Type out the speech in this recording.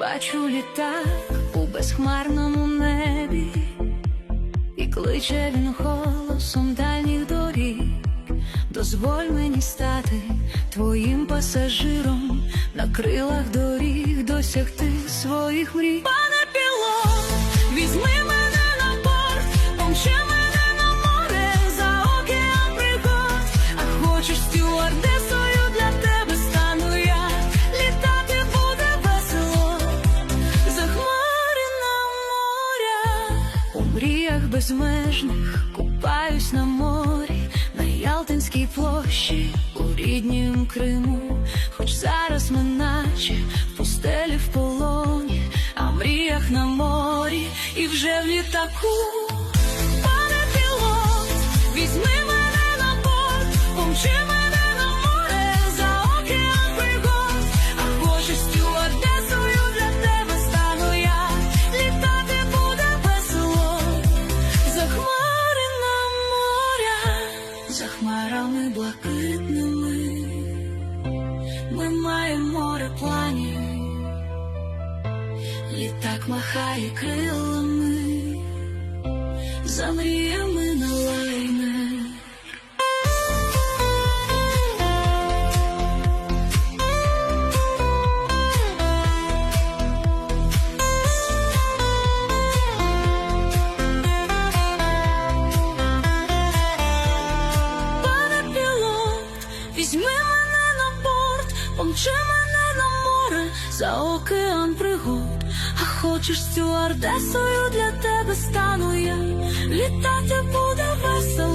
Бачу літак у безхмарному небі, і кличе він голосом дальніх доріг. Дозволь мені стати твоїм пасажиром на крилах доріг досягти своїх мрій. Пане пілот, візьми мене на борт, помчи мене на море за океан пригод. А хочеш стюардесою мріях безмежних купаюсь на морі, на Ялтинській площі, у ріднім Криму, хоч зараз ми наче в пустелі в полоні, а мріях на морі і вже в літаку. За хмарами блакитними, ми маємо море планів, літак махає крилами, за мріями помчи мене на море за океан пригод. А хочеш стюардесою для тебе стану я, літати буде весело,